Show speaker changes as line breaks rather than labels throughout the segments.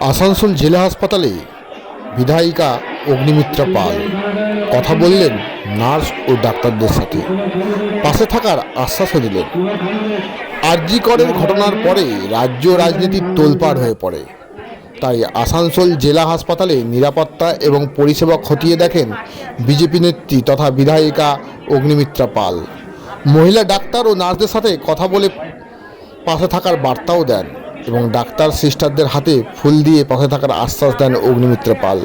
আসানসোল জেলা হাসপাতালে বিধায়িকা অগ্নিমিত্রা পাল। কথা বললেন নার্স ও ডাক্তারদের সাথে। পাশে থাকার আশ্বাসও দিলেন। আরজি করের ঘটনার পরে রাজ্য রাজনীতির তোলপাড় হয়ে পড়ে। তাই আসানসোল জেলা হাসপাতালে নিরাপত্তা এবং পরিষেবা খতিয়ে দেখেন বিজেপি নেত্রী তথা বিধায়িকা অগ্নিমিত্রা পাল। মহিলা ডাক্তার ও নার্সদের সাথে কথা বলে পাশে থাকার বার্তাও দেন। এবং ডাক্তার সিস্টারদের হাতে ফুল দিয়ে পাশে থাকার আশ্বাস দেন অগ্নিমিত্র পাল।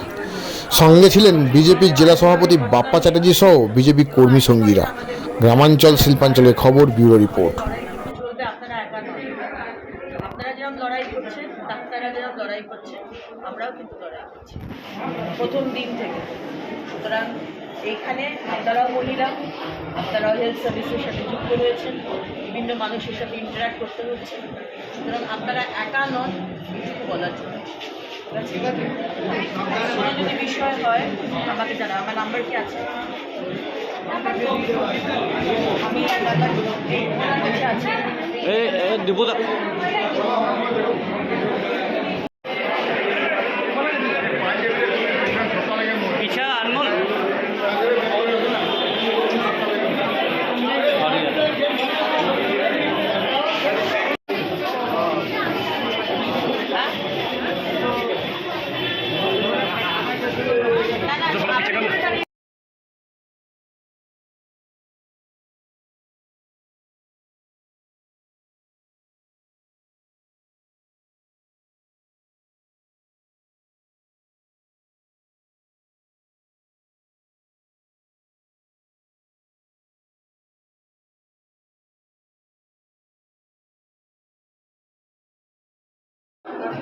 সঙ্গে ছিলেন বিজেপির জেলা সভাপতি বাপ্পা চ্যাটার্জি সহ বিজেপি কর্মী সঙ্গীরা। গ্রামাঞ্চল শিল্পাঞ্চলের খবর, ব্যুরো রিপোর্ট।
প্রথম দিন থেকে। সুতরাং এইখানে আপনারাও মহিলা আপনারাও হেলথ সার্ভিসের সাথে যুক্ত রয়েছেন, বিভিন্ন মানুষের সাথে ইন্টারাক্ট করতে হচ্ছে। সুতরাং আপনারা একা নন এইটুকু বলার জন্য। ঠিক কোনো যদি বিষয় হয়, আমাকে জানা আমার নাম্বার কি আছে? আমি আছি?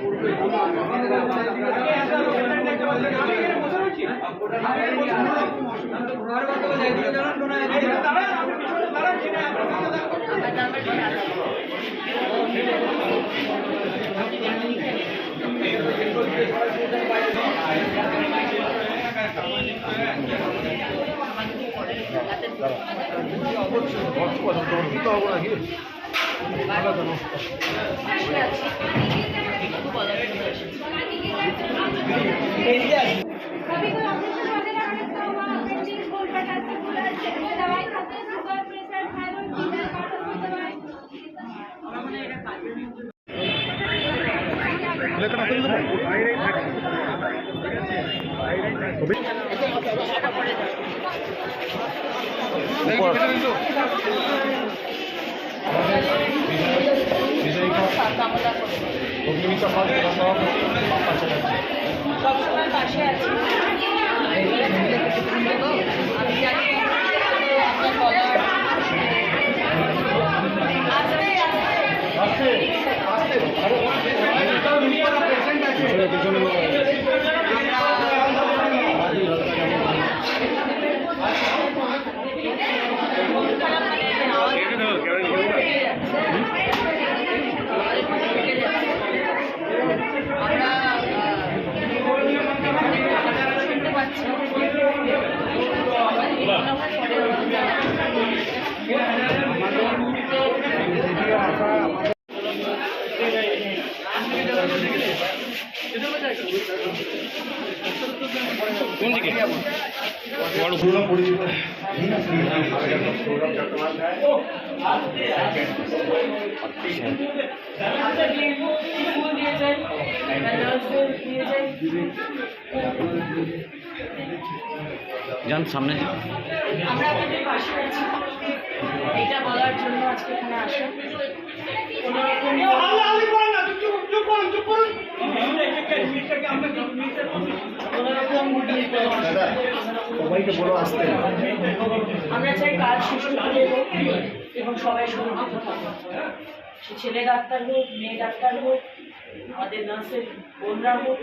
আমার নাম্বার কি আছে পাশে আছি সবসময় পাশে আছি আমি জানি আপনার বলার আস্তে আস্তে খারাপ মানে আওয়াজ ঢুকে যাচ্ছে। আমাদের মধ্যে ঢুকে যাচ্ছে। আমরা আহ, শুনতে পাচ্ছি মনে হয় পরে ওরা জানাবে।
কোন দিকে বড়
আচ্ছা, দিয়ে ফুল দিয়ে যাই নার্সদের দিয়ে যাই
যান সামনে যান।
আমরা আপনাদের পাশে আছি। এটা বলার জন্য আজকে এখানে আসা। কোনো
সবাইকে
সে ছেলে ডাক্তার হোক, মেয়ে ডাক্তার হোক, আমাদের নার্সের বোনরা হোক,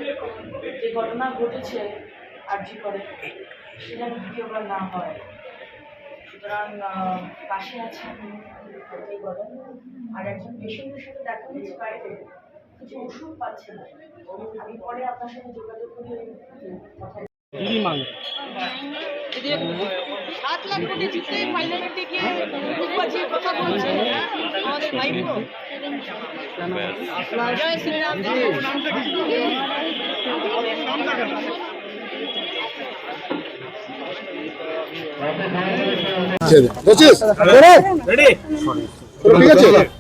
যে ঘটনা ঘটেছে আর্জি করে সেটা দ্বিতীয়বার না হয়। সুতরাং পাশে আছে বলতেই বলেন। আর একজন পেশেন্টের সাথে দেখা হয়েছে বাইরে কিছু ওষুধ পাচ্ছে না। আমি পরে আপনার সাথে যোগাযোগ করে কথা সাত লাখ কোটি কথা বলছে শ্রীরাম
ঠিক আছে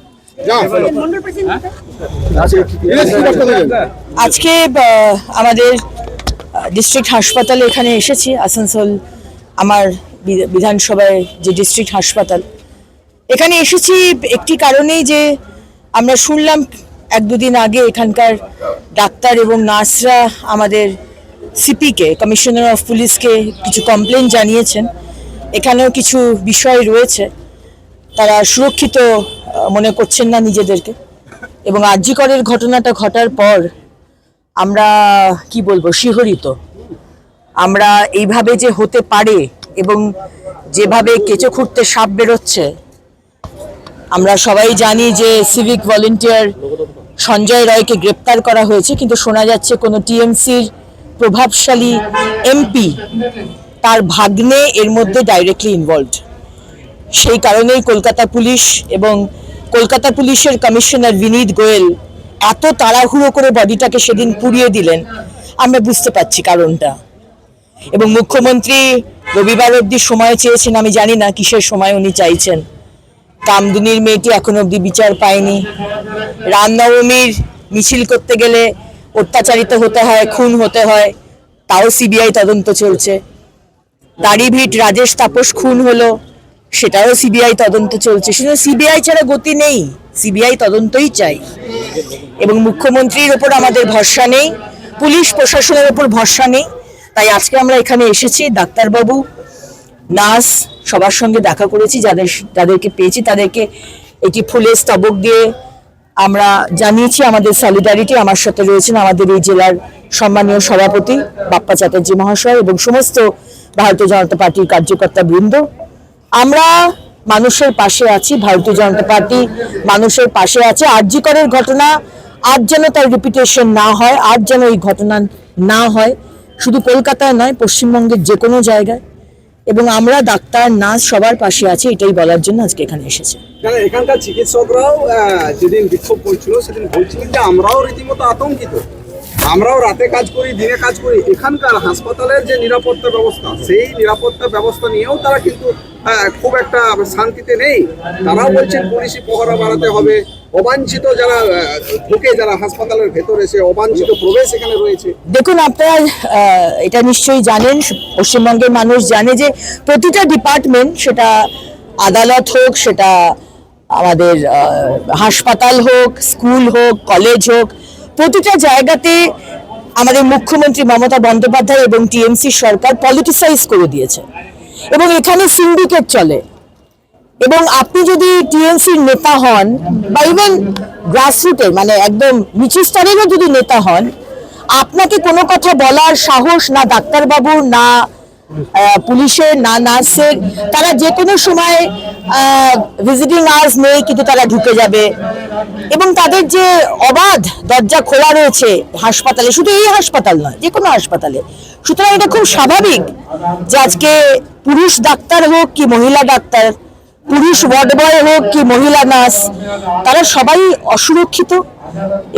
আজকে আমাদের ডিস্ট্রিক্ট হাসপাতালে এখানে এসেছি, আসানসোল, আমার বিধানসভায় যে ডিস্ট্রিক্ট হাসপাতাল। এখানে এসেছি একটি কারণেই যে আমরা শুনলাম এক দুদিন আগে এখানকার ডাক্তার এবং নার্সরা আমাদের সিপিকে, কমিশনার অফ পুলিশকে কিছু কমপ্লেন জানিয়েছেন। এখানেও কিছু বিষয় রয়েছে। তারা সুরক্ষিত মনে করছেন না নিজেদেরকে। এবং আর্যিকরের ঘটনাটা ঘটার পর আমরা, কি বলব, শিহরিত। আমরা এইভাবে যে হতে পারে এবং যেভাবে কেঁচো খুঁড়তে সাপ বেরোচ্ছে, আমরা সবাই জানি যে সিভিক ভলেন্টিয়ার সঞ্জয় রায়কে গ্রেপ্তার করা হয়েছে, কিন্তু শোনা যাচ্ছে কোনো টিএমসির প্রভাবশালী এমপি তার ভাগ্নে এর মধ্যে ডাইরেক্টলি ইনভলভড সেই কারণেই কলকাতা পুলিশ এবং কলকাতা পুলিশের কমিশনার বিনীত গোয়েল এত তাড়াহুড়ো করে বডিটাকে সেদিন পুড়িয়ে দিলেন। আমরা বুঝতে পারছি কারণটা। এবং মুখ্যমন্ত্রী রবিবার অবধি সময় চেয়েছেন, আমি জানি না কিসের সময় উনি চাইছেন। কামদুনির মেয়েটি এখন অবধি বিচার পায়নি। রামনবমীর মিছিল করতে গেলে অত্যাচারিত হতে হয়, খুন হতে হয়, তাও সিবিআই তদন্ত চলছে। দাড়িভিট রাজেশ তাপস খুন হলো। সেটাও সিবিআই তদন্ত চলছে। শুধু সিবিআই ছাড়া গতি নেই। সিবিআই তদন্তই চাই। এবং মুখ্যমন্ত্রীর ওপর আমাদের ভরসা নেই, পুলিশ প্রশাসনের ওপর ভরসা নেই। তাই আজকে আমরা এখানে এসেছি, ডাক্তারবাবু, নার্স, সবার সঙ্গে দেখা করেছি, যাদের যাদেরকে পেয়েছি, তাদেরকে একটি ফুলের স্তবক দিয়ে আমরা জানিয়েছি, আমাদের সলিডারিটি আমার সাথে রয়েছেন আমাদের এই জেলার সম্মানীয় সভাপতি বাপ্পা চ্যাটার্জি মহাশয় এবং সমস্ত ভারতীয় জনতা পার্টির কার্যকর্তা বৃন্দ। আমরা মানুষের পাশে আছি, ভারতীয় জনতা পার্টি মানুষের পাশে আছে। আরজিকরের ঘটনা আজ যেন তার রিপিটেশন না হয়, আর যেন এই ঘটনা না হয়, শুধু কলকাতায় নয়, পশ্চিমবঙ্গের যে কোনো জায়গায়। এবং আমরা ডাক্তার, নার্স সবার পাশে আছি, এটাই বলার জন্য আজকে এখানে এসেছে।
এখানকার চিকিৎসকরাও যেদিন বিক্ষোভ করছিল, সেদিন বলছিলেন যে আমরাও রীতিমতো আতঙ্কিত। আমরাও রাতে কাজ করি দিনে কাজ করি। এখানকার হাসপাতালের যে নিরাপত্তা ব্যবস্থা সেই নিরাপত্তা ব্যবস্থা নিয়েও তারা কিন্তু আহ, খুব একটা শান্তিতে নেই। তারাও বলছেন পুলিশি পহরা বাড়াতে হবে। অবাঞ্ছিত যারা ঢুকে যারা হাসপাতালের ভেতরে সে অবাঞ্ছিত প্রবেশ এখানে রয়েছে।
দেখুন আপনারা এটা নিশ্চয়ই জানেন পশ্চিমবঙ্গের মানুষ জানে যে প্রতিটা ডিপার্টমেন্ট সেটা আদালত হোক সেটা আমাদের হাসপাতাল হোক স্কুল হোক কলেজ হোক প্রতিটা জায়গাতে আমাদের মুখ্যমন্ত্রী মমতা বন্দ্যোপাধ্যায় এবং টিএমসি সরকার পলিটিসাইজ করে দিয়েছে। এবং এখানে সিন্ডিকেট চলে। এবং আপনি যদি টিএমসির নেতা হন বা ইভেন গ্রাসরুটের মানে একদম নিচু স্তরেরও যদি নেতা হন, আপনাকে কোনো কথা বলার সাহস না ডাক্তারবাবুর, না পুলিশের না নার্সের তারা যে কোনো সময় ভিজিটিং আওয়ার্স নেই, কিন্তু তারা ঢুকে যাবে। এবং তাদের যে অবাধ দরজা খোলা রয়েছে হাসপাতালে, শুধু এই হাসপাতাল নয় যে কোনো হাসপাতালে, সুতরাং এটা খুব স্বাভাবিক যে আজকে পুরুষ ডাক্তার হোক কি মহিলা ডাক্তার, পুরুষ ওয়ার্ড বয় হোক কি মহিলা নার্স, তারা সবাই অসুরক্ষিত।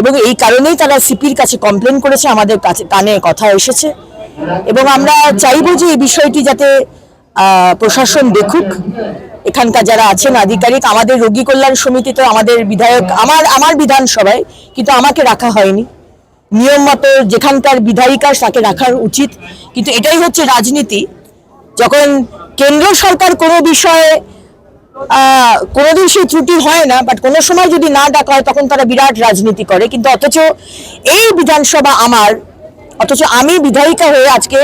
এবং এই কারণেই তারা সিপির কাছে কমপ্লেন করেছে, আমাদের কাছে কানে কথা এসেছে। এবং আমরা চাইব যে এই বিষয়টি যাতে প্রশাসন দেখুক। এখানকার যারা আছেন আধিকারিক, আমাদের রোগী কল্যাণ সমিতি তো আমাদের বিধায়ক, আমার আমার বিধানসভায়, কিন্তু আমাকে রাখা হয়নি। নিয়ম মতো যেখানকার বিধায়িকা তাকে রাখার উচিত। কিন্তু এটাই হচ্ছে রাজনীতি। যখন কেন্দ্র সরকার কোনো বিষয়ে কোনোদিন সেই ত্রুটি হয় না বাট কোনো সময় যদি না ডাকা হয়, তখন তারা বিরাট রাজনীতি করে। কিন্তু অথচ এই বিধানসভা আমার অথচ আমি বিধায়িকা হয়ে আজকে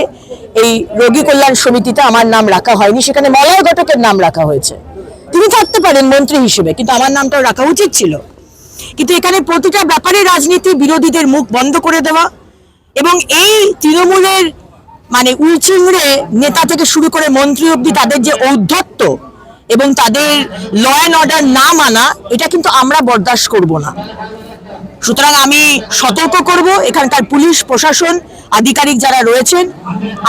এই রোগী কল্যাণ সমিতিতে আমার নাম রাখা হয়নি, সেখানে মলয় ঘটকের নাম রাখা হয়েছে। তিনি থাকতে পারেন মন্ত্রী হিসেবে, কিন্তু আমার নামটাও রাখা উচিত ছিল। কিন্তু এখানে প্রতিটা ব্যাপারে রাজনীতি বিরোধীদের মুখ বন্ধ করে দেওয়া এবং এই তৃণমূলের মানে উলচিংড়ে নেতা থেকে শুরু করে মন্ত্রী অব্দি তাদের যে ঔদ্ধত্য এবং তাদের ল অ্যান্ড অর্ডার না মানা, এটা কিন্তু আমরা বরদাস্ত করব না। সুতরাং আমি সতর্ক করব, এখানকার পুলিশ, প্রশাসন, আধিকারিক যারা রয়েছেন,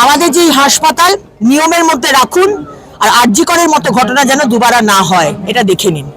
আমাদের যে হাসপাতাল, নিয়মের মধ্যে রাখুন, আর আর্যিকরের মতো ঘটনা যেন দুবার না হয়, এটা দেখে নিন।